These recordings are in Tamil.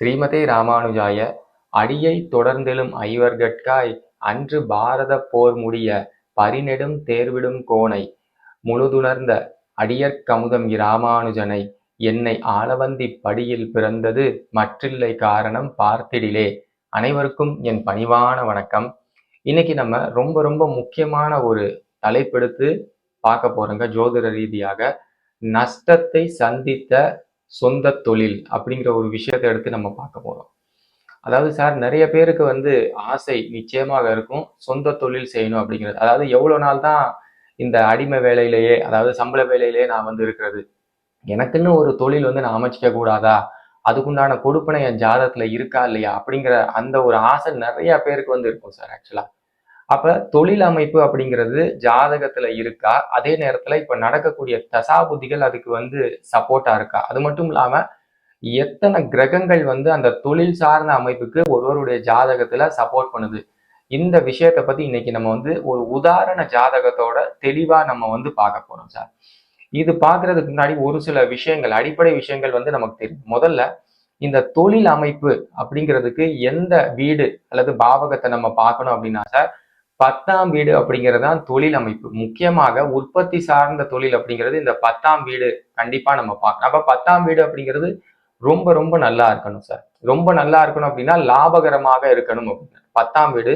ஸ்ரீமதே ராமானுஜாய அடியை தொடர்ந்தெழும் ஐவர்கட்காய் அன்று பாரத போர் முடிய பரிநெடும் தேர்விடும் கோனை முழுதுணர்ந்த அடியற்கமுதம் இராமானுஜனை என்னை ஆளவந்தி படியில் பிறந்தது மற்றில்லை காரணம் பார்த்திடிலே. அனைவருக்கும் என் பணிவான வணக்கம். இன்னைக்கு நம்ம ரொம்ப ரொம்ப முக்கியமான ஒரு தலைப்பெடுத்து பார்க்க போறோங்க. ஜோதிட ரீதியாக நஷ்டத்தை சந்தித்த சொந்த தொழில் அப்படிங்கிற ஒரு விஷயத்தை எடுத்து நம்ம பார்க்க போகிறோம் அதாவது சார் நிறைய பேருக்கு வந்து ஆசை நிச்சயமாக இருக்கும். சொந்த தொழில் செய்யணும் அப்படிங்கிறது. அதாவது எவ்வளோ நாள் தான் இந்த அடிமை வேலையிலேயே அதாவது சம்பள வேலையிலேயே நான் வந்து இருக்கிறது. எனக்குன்னு ஒரு தொழில் வந்து நான் அமைச்சிக்க கூடாதா? அதுக்குண்டான கொடுப்பனை என் ஜாதகத்தில் இருக்கா இல்லையா? அப்படிங்கிற அந்த ஒரு ஆசை நிறைய பேருக்கு வந்து இருக்கும் சார் ஆக்சுவலா அப்ப தொழில் அமைப்பு அப்படிங்கிறது ஜாதகத்துல இருக்கா? அதே நேரத்துல இப்ப நடக்கக்கூடிய தசாபுதிகள் அதுக்கு வந்து சப்போர்ட்டா இருக்கா? அது மட்டும் இல்லாம எத்தனை கிரகங்கள் வந்து அந்த தொழில் சார்ந்த அமைப்புக்கு ஒருவருடைய ஜாதகத்துல சப்போர்ட் பண்ணுது? இந்த விஷயத்தை பத்தி இன்னைக்கு நம்ம வந்து ஒரு உதாரண ஜாதகத்தோட தெளிவா நம்ம வந்து பார்க்க போறோம் சார். இது பார்க்கறதுக்கு முன்னாடி ஒரு சில விஷயங்கள் அடிப்படை விஷயங்கள் வந்து நமக்கு தெரியும். முதல்ல இந்த தொழில் அமைப்பு அப்படிங்கிறதுக்கு எந்த வீடு அல்லது பாவகத்தை நம்ம பார்க்கணும் அப்படின்னா சார் பத்தாம் வீடு அப்படிங்கிறது தான் தொழில் அமைப்பு. முக்கியமாக உற்பத்தி சார்ந்த தொழில் அப்படிங்கிறது இந்த பத்தாம் வீடு கண்டிப்பா நம்ம பார்க்கணும். அப்ப பத்தாம் வீடு அப்படிங்கிறது ரொம்ப ரொம்ப நல்லா இருக்கணும் சார் ரொம்ப நல்லா இருக்கணும் அப்படின்னா லாபகரமாக இருக்கணும் அப்படின்னு. பத்தாம் வீடு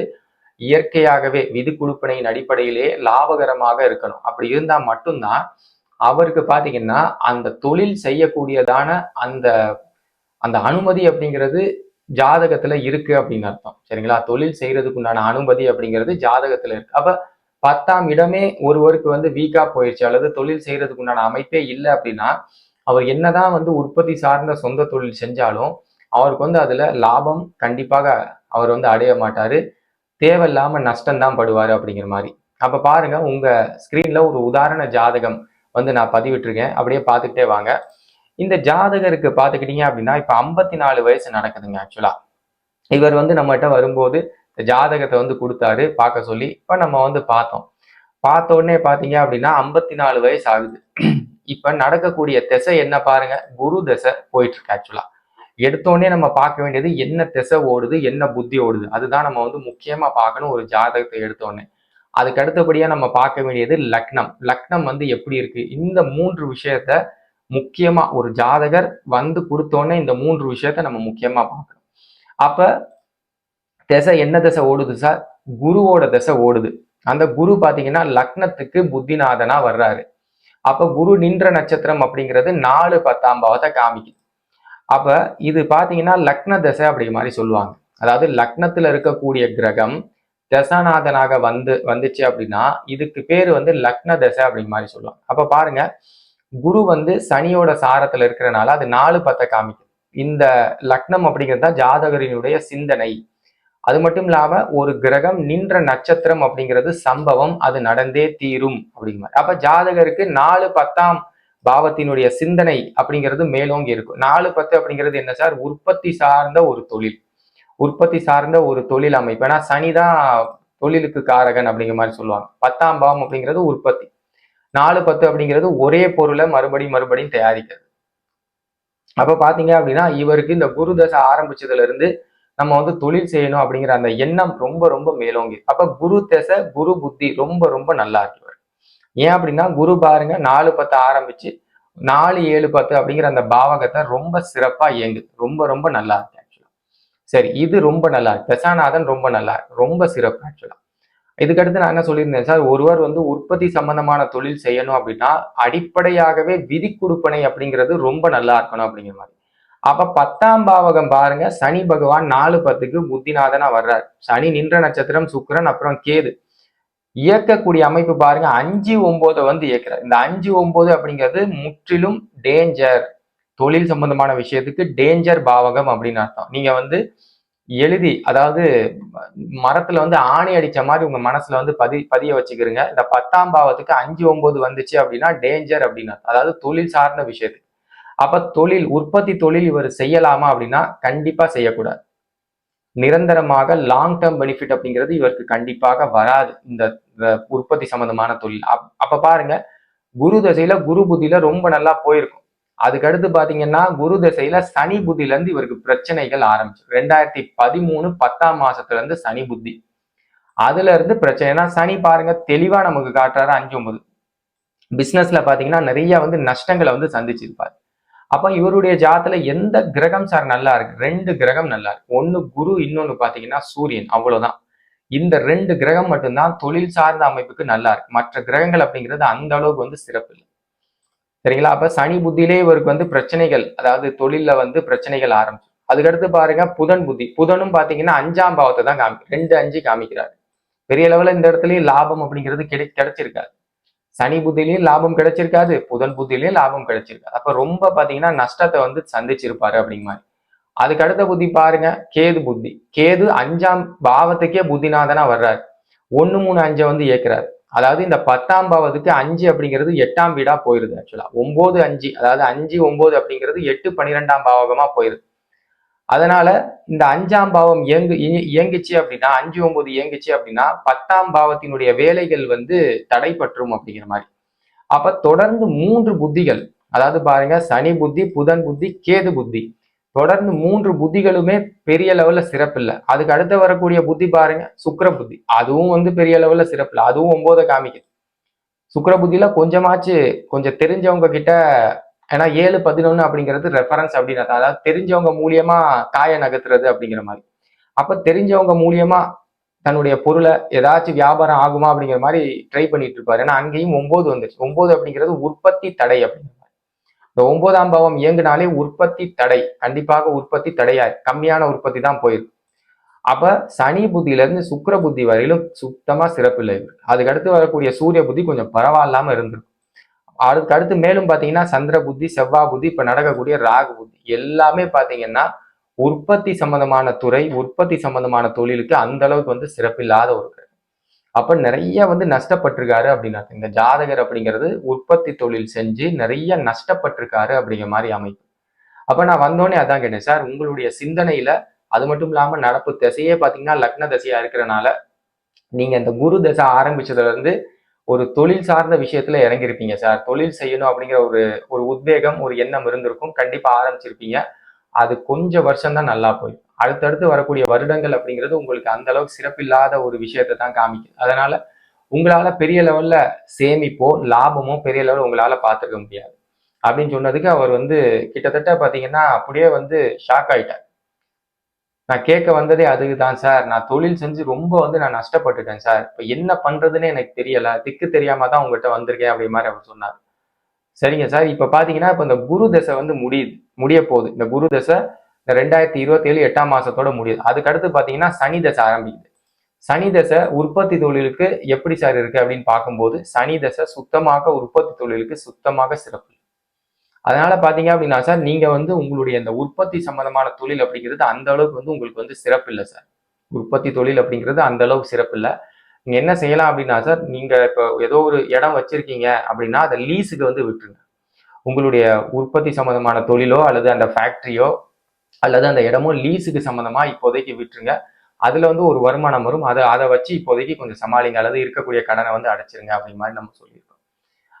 இயற்கையாகவே விது குழுப்பனையின் அடிப்படையிலே லாபகரமாக இருக்கணும். அப்படி இருந்தா மட்டும்தான் அவருக்கு பாத்தீங்கன்னா அந்த தொழில் செய்யக்கூடியதான அந்த அந்த அனுமதி அப்படிங்கிறது ஜாதகத்துல இருக்கு அப்படின்னு அர்த்தம். சரிங்களா? தொழில் செய்யறதுக்கு உண்டான அனுமதி அப்படிங்கிறது ஜாதகத்துல இருக்கு. அப்ப பத்தாம் இடமே ஒருவருக்கு வந்து வீக்கா போயிடுச்சு அல்லது தொழில் செய்யறதுக்கு உண்டான அமைப்பே இல்லை அப்படின்னா அவர் என்னதான் வந்து உற்பத்தி சார்ந்த சொந்த தொழில் செஞ்சாலும் அவருக்கு வந்து அதுல லாபம் கண்டிப்பாக அவர் வந்து அடைய மாட்டாரு. தேவையில்லாம நஷ்டம்தான் படுவாரு அப்படிங்கிற மாதிரி. அப்ப பாருங்க உங்க ஸ்கிரீன்ல ஒரு உதாரண ஜாதகம் வந்து நான் பதிவிட்டிருக்கேன். அப்படியே பார்த்துக்கிட்டே வாங்க. இந்த ஜாதகருக்கு பார்த்துக்கிட்டீங்க அப்படின்னா இப்போ ஐம்பத்தி நாலு வயசு நடக்குதுங்க ஆக்சுவலா இவர் வந்து நம்மகிட்ட வரும்போது இந்த ஜாதகத்தை வந்து கொடுத்தாரு பார்க்க சொல்லி இப்ப நம்ம வந்து பார்த்தோம். பார்த்த உடனே பார்த்தீங்க அப்படின்னா ஐம்பத்தி நாலு வயசு ஆகுது. இப்ப நடக்கக்கூடிய திசை என்ன பாருங்க குரு திசை போயிட்டு இருக்கு ஆக்சுவலா எடுத்தோடனே நம்ம பார்க்க வேண்டியது என்ன திசை ஓடுது என்ன புத்தி ஓடுது. அதுதான் நம்ம வந்து முக்கியமா பார்க்கணும் ஒரு ஜாதகத்தை எடுத்தோடனே அதுக்கு அடுத்தபடியா நம்ம பார்க்க வேண்டியது லக்னம். லக்னம் வந்து எப்படி இருக்கு? இந்த மூன்று விஷயத்த முக்கியமா ஒரு ஜாதகர் வந்து கொடுத்தோன்னே இந்த மூன்று விஷயத்த நம்ம முக்கியமா பார்க்கணும். அப்ப திசை என்ன திசை ஓடுது சார்? குருவோட திசை ஓடுது. அந்த குரு பாத்தீங்கன்னா லக்னத்துக்கு புத்திநாதனா வர்றாரு. அப்ப குரு நின்ற நட்சத்திரம் அப்படிங்கிறது நாலு பத்தாம் பாவத்தை காமிக்குது. அப்ப இது பாத்தீங்கன்னா லக்ன தசை அப்படி மாதிரி சொல்லுவாங்க. அதாவது லக்னத்துல இருக்கக்கூடிய கிரகம் தசாநாதனாக வந்து வந்துச்சு அப்படின்னா இதுக்கு பேர் வந்து லக்ன தசை அப்படிங்கிற மாதிரி சொல்லுவாங்க. அப்ப பாருங்க குரு வந்து சனியோட சாரத்துல இருக்கிறனால அது நாலு பத்தை காமிக்கும் இந்த லக்னம் அப்படிங்கிறது தான் ஜாதகரினுடைய சிந்தனை. அது மட்டும் இல்லாம ஒரு கிரகம் நின்ற நட்சத்திரம் அப்படிங்கிறது சம்பவம் அது நடந்தே தீரும் அப்படிங்கிற அப்ப ஜாதகருக்கு நாலு பத்தாம் பாவத்தினுடைய சிந்தனை அப்படிங்கிறது மேலோங்கி இருக்கும். நாலு பத்து அப்படிங்கிறது என்ன சார்? உற்பத்தி சார்ந்த ஒரு தொழில். உற்பத்தி சார்ந்த ஒரு தொழில் அமைப்பு. ஏன்னா சனிதான் தொழிலுக்கு காரகன் அப்படிங்கிற மாதிரி சொல்லுவாங்க. பத்தாம் பாவம் அப்படிங்கிறது உற்பத்தி. நாலு பத்து அப்படிங்கிறது ஒரே பொருளை மறுபடியும் மறுபடியும் தயாரிக்கிறது. அப்ப பாத்தீங்க அப்படின்னா இவருக்கு இந்த குரு தசை ஆரம்பிச்சதுல இருந்து நம்ம வந்து தொழில் செய்யணும் அப்படிங்கிற அந்த எண்ணம் ரொம்ப ரொம்ப மேலோங்கி. அப்ப குரு தசை குரு புத்தி ரொம்ப ரொம்ப நல்லா இருக்கு ஏன் அப்படின்னா குரு பாருங்க நாலு பத்து ஆரம்பிச்சு நாலு ஏழு பத்து அப்படிங்கிற அந்த பாவகத்தை ரொம்ப சிறப்பா இயங்குது. ரொம்ப ரொம்ப நல்லா இருக்கு ஆக்சுவலா சரி இது ரொம்ப நல்லா இருக்கு. தசாநாதன் ரொம்ப நல்லா இருக்கு. ரொம்ப சிறப்பு ஆக்சுவலா இதுக்கடுத்து நான் என்ன சொல்லியிருந்தேன் சார் ஒருவர் வந்து உற்பத்தி சம்பந்தமான தொழில் செய்யணும் அப்படின்னா அடிப்படையாகவே விதி கொடுப்பனை அப்படிங்கிறது ரொம்ப நல்லா இருக்கணும் அப்படிங்கிற மாதிரி. அப்ப பத்தாம் பாவகம் பாருங்க சனி பகவான் நாலு பத்துக்கு புத்திநாதனா வர்றார். சனி நின்ற நட்சத்திரம் சுக்கரன் அப்புறம் கேது. இயக்கக்கூடிய அமைப்பு பாருங்க அஞ்சு ஒன்பதை வந்து இயக்கிறார். இந்த அஞ்சு ஒன்பது அப்படிங்கிறது முற்றிலும் டேஞ்சர் தொழில் சம்பந்தமான விஷயத்துக்கு டேஞ்சர் பாவகம் அப்படின்னு அர்த்தம். நீங்க வந்து எழுதி அதாவது மரத்துல வந்து ஆணி அடிச்ச மாதிரி உங்க மனசுல வந்து பதி பதிய வச்சுக்கிறீங்க இந்த பத்தாம் பாவத்துக்கு அஞ்சு ஒன்பது வந்துச்சு அப்படின்னா டேஞ்சர் அப்படின்னா அதாவது தொழில் சார்ந்த விஷயத்து அப்ப தொழில் உற்பத்தி தொழில் இவர் செய்யலாமா அப்படின்னா கண்டிப்பா செய்யக்கூடாது. நிரந்தரமாக லாங் டேர்ம் பெனிஃபிட் அப்படிங்கிறது இவருக்கு கண்டிப்பாக வராது. இந்த உற்பத்தி சம்பந்தமான தொழில். அப் அப்ப பாருங்க குரு தசையில குரு புத்தியில ரொம்ப நல்லா போயிருக்கும். அதுக்கு அடுத்து பாத்தீங்கன்னா குரு திசையில சனி புத்தில இருந்து இவருக்கு பிரச்சனைகள் ஆரம்பிச்சு. ரெண்டாயிரத்தி பதிமூணு பத்தாம் மாசத்துல இருந்து சனி புத்தி. அதுல இருந்து பிரச்சனைனா சனி பாருங்க தெளிவா நமக்கு காட்டுறாரு அஞ்சு ஒன்பது. பிசினஸ்ல பாத்தீங்கன்னா நிறைய வந்து நஷ்டங்களை வந்து சந்திச்சிருப்பாரு. அப்ப இவருடைய ஜாதத்துல எந்த கிரகம் சார் நல்லா இருக்கு? ரெண்டு கிரகம் நல்லா இருக்கு. ஒன்னு குரு இன்னொன்னு பாத்தீங்கன்னா சூரியன். அவ்வளவுதான். இந்த ரெண்டு கிரகம் மட்டும்தான் தொழில் சார்ந்த அமைப்புக்கு நல்லா இருக்கு. மற்ற கிரகங்கள் அப்படிங்கிறது அந்த அளவுக்கு வந்து சிறப்பு இல்லை. சரிங்களா? அப்ப சனி புத்தியிலே இவருக்கு வந்து பிரச்சனைகள் அதாவது தொழில்ல வந்து பிரச்சனைகள் ஆரம்பிச்சு. அதுக்கடுத்து பாருங்க புதன் புத்தி. புதனும் பாத்தீங்கன்னா அஞ்சாம் பாவத்தை தான் காமி ரெண்டு அஞ்சு காமிக்கிறாரு. பெரிய லெவல இந்த இடத்துலயும் லாபம் அப்படிங்கிறது கிடை கிடைச்சிருக்காது. சனி புத்திலையும் லாபம் கிடைச்சிருக்காது புதன் புத்திலையும் லாபம் கிடைச்சிருக்காது. அப்ப ரொம்ப பாத்தீங்கன்னா நஷ்டத்தை வந்து சந்திச்சிருப்பாரு அப்படிங்க மாதிரி. அதுக்கு அடுத்த புத்தி பாருங்க கேது புத்தி. கேது அஞ்சாம் பாவத்துக்கே புத்திநாதனா வர்றாரு. ஒண்ணு மூணு அஞ்சை வந்து இயக்குறாரு. அதாவது இந்த பத்தாம் பாவத்துக்கு அஞ்சு அப்படிங்கிறது எட்டாம் வீடா போயிருது ஆக்சுவலா ஒன்பது அஞ்சு அதாவது அஞ்சு ஒன்பது அப்படிங்கிறது எட்டு பன்னிரெண்டாம் பாவகமா போயிருது. அதனால இந்த அஞ்சாம் பாவம் இயங்கு இயங்குச்சு அப்படின்னா அஞ்சு ஒன்பது இயங்குச்சு அப்படின்னா பத்தாம் பாவத்தினுடைய வேலைகள் வந்து தடைப்பற்றும் அப்படிங்கிற மாதிரி. அப்ப தொடர்ந்து மூன்று புத்திகள் அதாவது பாருங்க சனி புத்தி புதன் புத்தி கேது புத்தி. தொடர்ந்து மூன்று புத்திகளுமே பெரிய லெவல்ல சிறப்பு இல்லை. அதுக்கு அடுத்து வரக்கூடிய புத்தி பாருங்க சுக்கிர புத்தி. அதுவும் வந்து பெரிய லெவல்ல சிறப்பு இல்லை. அதுவும் ஒன்பதை காமிக்குது. சுக்கிர புத்தியில கொஞ்சமாச்சு கொஞ்சம் தெரிஞ்சவங்க கிட்ட ஏன்னா ஏழு பதினொன்னு அப்படிங்கிறது ரெஃபரன்ஸ் அப்படின்னா அதாவது தெரிஞ்சவங்க மூலியமா காய நகர்த்துறது அப்படிங்கிற மாதிரி. அப்ப தெரிஞ்சவங்க மூலியமா தன்னுடைய பொருளை ஏதாச்சும் வியாபாரம் ஆகுமா அப்படிங்கிற மாதிரி ட்ரை பண்ணிட்டு இருப்பாரு. ஏன்னா அங்கேயும் ஒன்பது வந்துருச்சு. ஒன்பது அப்படிங்கிறது உற்பத்தி தடை அப்படிங்கிற இந்த ஒன்பதாம் பாவம் இயங்குனாலே உற்பத்தி தடை கண்டிப்பாக உற்பத்தி தடையா கம்மியான உற்பத்தி தான் போயிருக்கு. அப்ப சனி புத்தியில இருந்து சுக்கிர புத்தி வரையிலும் சுத்தமா சிறப்பில்லை அதுக்கு அடுத்து வரக்கூடிய சூரிய புத்தி கொஞ்சம் பரவாயில்லாம இருந்திருக்கும் அதுக்கு அடுத்து மேலும் பாத்தீங்கன்னா சந்திர புத்தி செவ்வாய் புத்தி இப்ப நடக்கக்கூடிய ராகு புத்தி எல்லாமே பாத்தீங்கன்னா உற்பத்தி சம்பந்தமான துறை உற்பத்தி சம்பந்தமான தொழிலுக்கு அந்த அளவுக்கு வந்து சிறப்பில்லாத ஒரு கிரகம். அப்ப நிறைய வந்து நஷ்டப்பட்டிருக்காரு அப்படின்னா இந்த ஜாதகர் அப்படிங்கிறது உற்பத்தி தொழில் செஞ்சு நிறைய நஷ்டப்பட்டிருக்காரு அப்படிங்கிற மாதிரி அமைப்பு. அப்ப நான் வந்தோடனே அதான் கேட்டேன் சார் உங்களுடைய சிந்தனையில அது மட்டும் இல்லாம நடப்பு திசையே பாத்தீங்கன்னா லக்ன திசையா இருக்கிறனால நீங்க இந்த குரு தசை ஆரம்பிச்சதுல இருந்து ஒரு தொழில் சார்ந்த விஷயத்துல இறங்கியிருப்பீங்க சார். தொழில் செய்யணும் அப்படிங்கிற ஒரு ஒரு உத்வேகம் ஒரு எண்ணம் இருந்திருக்கும். கண்டிப்பா ஆரம்பிச்சிருப்பீங்க. அது கொஞ்சம் வருஷம் தான் நல்லா போய் அடுத்தடுத்து வரக்கூடிய வருடங்கள் அப்படிங்கிறது உங்களுக்கு அந்த அளவுக்கு சிறப்பில்லாத ஒரு விஷயத்தை தான் காமிக்குது. அதனால உங்களால பெரிய லெவல்ல சேமிப்போ லாபமோ பெரிய லெவல் உங்களால பார்த்துக்க முடியாது. அப்படின்னு சொன்னதுக்கு அவர் வந்து கிட்டத்தட்ட பாத்தீங்கன்னா அப்படியே வந்து ஷாக் ஆயிட்டார். நான் கேட்க வந்ததே அதுதான் சார் நான் தொழில் செஞ்சு ரொம்ப வந்து நான் நஷ்டப்பட்டுட்டேன் சார் இப்போ என்ன பண்றதுன்னு எனக்கு தெரியல. திக்கு தெரியாம தான் உங்ககிட்ட வந்திருக்கேன் அப்படி மாதிரி அவர் சொன்னார். சரிங்க சார் இப்போ பாத்தீங்கன்னா இப்போ இந்த குரு தசை வந்து முடியுது. முடிய போகுது இந்த குரு தசை இந்த ரெண்டாயிரத்தி இருபத்தி ஏழு எட்டாம் மாசத்தோட முடியுது. அதுக்கு அடுத்து பாத்தீங்கன்னா சனி தசை ஆரம்பிக்குது. சனி தசை உற்பத்தி தொழிலுக்கு எப்படி சார் இருக்கு அப்படின்னு பார்க்கும்போது சனி தசை சுத்தமாக உற்பத்தி தொழிலுக்கு சுத்தமாக சிறப்பு. அதனால பாத்தீங்க அப்படின்னா சார் நீங்க வந்து உங்களுடைய இந்த உற்பத்தி சம்பந்தமான தொழில் அப்படிங்கிறது அந்த அளவுக்கு வந்து உங்களுக்கு வந்து சிறப்பு இல்லை சார். உற்பத்தி தொழில் அப்படிங்கிறது அந்த அளவுக்கு சிறப்பு இல்லை நீங்க என்ன செய்யலாம் அப்படின்னா சார் நீங்க இப்போ ஏதோ ஒரு இடம் வச்சிருக்கீங்க அப்படின்னா அதை லீஸுக்கு வந்து விட்டுருங்க. உங்களுடைய உற்பத்தி சம்மந்தமான தொழிலோ அல்லது அந்த ஃபேக்ட்ரியோ அல்லது அந்த இடமோ லீஸுக்கு சம்மந்தமாக இப்போதைக்கு விட்டுருங்க. அதுல வந்து ஒரு வருமானம் வரும். அதை அதை வச்சு இப்போதைக்கு கொஞ்சம் சமாளிங்க. அல்லது இருக்கக்கூடிய கடனை வந்து அடைச்சிருங்க அப்படிங்கிற மாதிரி நம்ம சொல்லியிருக்கோம்.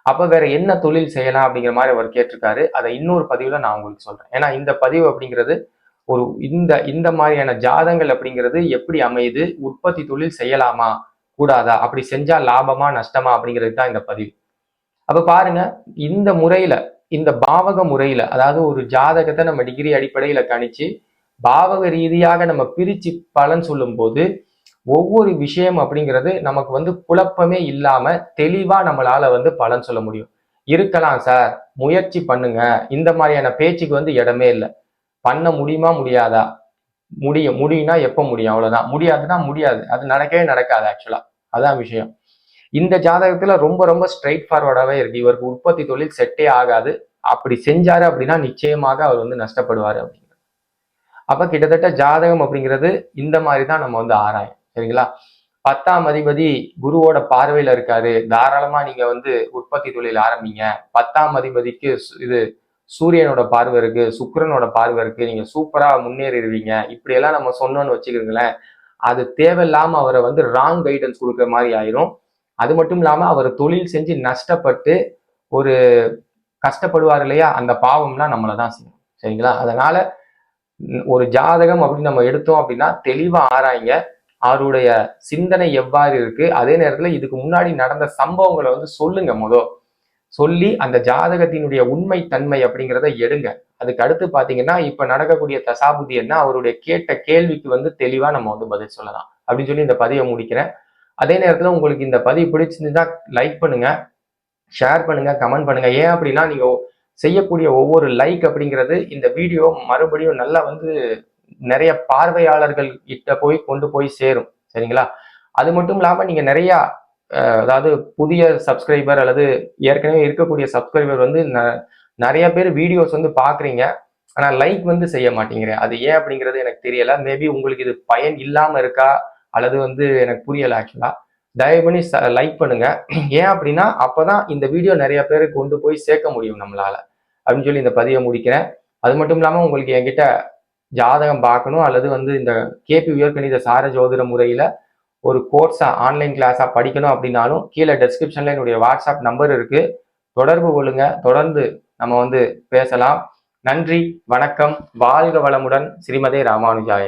அப்போ வேற என்ன தொழில் செய்யலாம் அப்படிங்கிற மாதிரி அவர் கேட்டிருக்காரு. அதை இன்னொரு பதிவில் நான் உங்களுக்கு சொல்கிறேன் ஏன்னா இந்த பதிவு அப்படிங்கிறது ஒரு இந்த இந்த மாதிரியான ஜாதங்கள் அப்படிங்கிறது எப்படி அமையுது? உற்பத்தி தொழில் செய்யலாமா? கூடாதா? அப்படி செஞ்சால் லாபமா நஷ்டமா? அப்படிங்கிறது தான் இந்த பதிவு. அப்போ பாருங்க இந்த முறையில இந்த பாவக முறையில அதாவது ஒரு ஜாதகத்தை நம்ம டிகிரி அடிப்படையில கணிச்சு பாவக ரீதியாக நம்ம பிரிச்சு பலன் சொல்லும் போது ஒவ்வொரு விஷயம் அப்படிங்கிறது நமக்கு வந்து குழப்பமே இல்லாம தெளிவா நம்மளால வந்து பலன் சொல்ல முடியும். இருக்கலாம் சார் முயற்சி பண்ணுங்க. இந்த மாதிரியான பேச்சுக்கு வந்து இடமே இல்லை. பண்ண முடியுமா முடியாதா? முடியும் முடியும்னா எப்போ முடியும்? அவ்வளோதான் முடியாதுன்னா முடியாது. அது நடக்கவே நடக்காது ஆக்சுவலா அதான் விஷயம். இந்த ஜாதகத்துல ரொம்ப ரொம்ப ஸ்ட்ரைட் ஃபார்வர்டாவே இருக்கு. இவருக்கு உற்பத்தி தொழில் செட்டே ஆகாது. அப்படி செஞ்சாரு அப்படின்னா நிச்சயமாக அவர் வந்து நஷ்டப்படுவார் அப்படிங்கிறது. அப்ப கிட்டத்தட்ட ஜாதகம் அப்படிங்கிறது இந்த மாதிரி தான் நம்ம வந்து ஆராயும். சரிங்களா? பத்தாம் அதிபதி குருவோட பார்வையில இருக்காரு. தாராளமா நீங்க வந்து உற்பத்தி தொழில் ஆரம்பிங்க. பத்தாம் அதிபதிக்கு இது சூரியனோட பார்வை இருக்கு சுக்கிரனோட பார்வை இருக்கு. நீங்க சூப்பரா முன்னேறிடுவீங்க. இப்படியெல்லாம் நம்ம சொன்னோன்னு வச்சுக்கிறீங்களேன் அது தேவையில்லாம அவரை வந்து ராங் கைடன்ஸ் கொடுக்குற மாதிரி ஆயிரும். அது மட்டும் இல்லாமல் அவர் தொழில் செஞ்சு நஷ்டப்பட்டு ஒரு கஷ்டப்படுவார் இல்லையா? அந்த பாவம்லாம் நம்மளை தான் செய்யும். சரிங்களா? அதனால ஒரு ஜாதகம் அப்படின்னு நம்ம எடுத்தோம் அப்படின்னா தெளிவாக ஆராய்ங்க. அவருடைய சிந்தனை எவ்வாறு இருக்கு? அதே நேரத்தில் இதுக்கு முன்னாடி நடந்த சம்பவங்களை வந்து சொல்லுங்க முத. சொல்லி அந்த ஜாதகத்தினுடைய உண்மை தன்மை அப்படிங்கிறத எடுங்க. அதுக்கு அடுத்து பார்த்தீங்கன்னா இப்போ நடக்கக்கூடிய தசாபுதி என்ன? அவருடைய கேட்ட கேள்விக்கு வந்து தெளிவாக நம்ம வந்து பதில் சொல்லலாம். அப்படின்னு சொல்லி இந்த பதிவை முடிக்கிறேன். அதே நேரத்தில் உங்களுக்கு இந்த பதிவு பிடிச்சிருந்தா லைக் பண்ணுங்க ஷேர் பண்ணுங்க கமெண்ட் பண்ணுங்க. ஏன் அப்படின்னா நீங்க செய்யக்கூடிய ஒவ்வொரு லைக் அப்படிங்கிறது இந்த வீடியோ மறுபடியும் நல்லா வந்து நிறைய பார்வையாளர்கள் கிட்ட போய் கொண்டு போய் சேரும். சரிங்களா? அது மட்டும் இல்லாம நீங்க நிறைய அதாவது புதிய சப்ஸ்கிரைபர் அல்லது ஏற்கனவே இருக்கக்கூடிய சப்ஸ்கிரைபர் வந்து ந- நிறைய பேர் வீடியோஸ் வந்து பாக்குறீங்க. ஆனா லைக் வந்து செய்ய மாட்டேங்கிறேன் அது ஏன் அப்படிங்கிறது எனக்கு தெரியல. மேபி உங்களுக்கு இது பயன் இல்லாம இருக்கா? அல்லது வந்து எனக்கு புரியலை ஆக்சுவலாக தயவு பண்ணி லைக் பண்ணுங்க. ஏன் அப்படின்னா அப்போதான் இந்த வீடியோ நிறைய பேருக்கு கொண்டு போய் சேர்க்க முடியும் நம்மளால. அப்படின்னு சொல்லி இந்த பதிவை முடிக்கிறேன். அது மட்டும் இல்லாமல் உங்களுக்கு என்கிட்ட ஜாதகம் பார்க்கணும் அல்லது வந்து இந்த கேபி உயர்கணித சார ஜோதிட முறையில் ஒரு கோர்ஸாக ஆன்லைன் கிளாஸாக படிக்கணும் அப்படின்னாலும் கீழே டெஸ்கிரிப்ஷனில் என்னுடைய வாட்ஸ்அப் நம்பர் இருக்குது தொடர்பு கொள்ளுங்க. தொடர்ந்து நம்ம வந்து பேசலாம். நன்றி வணக்கம். வாழ்க வளமுடன். ஸ்ரீமதே ராமானுஜாய.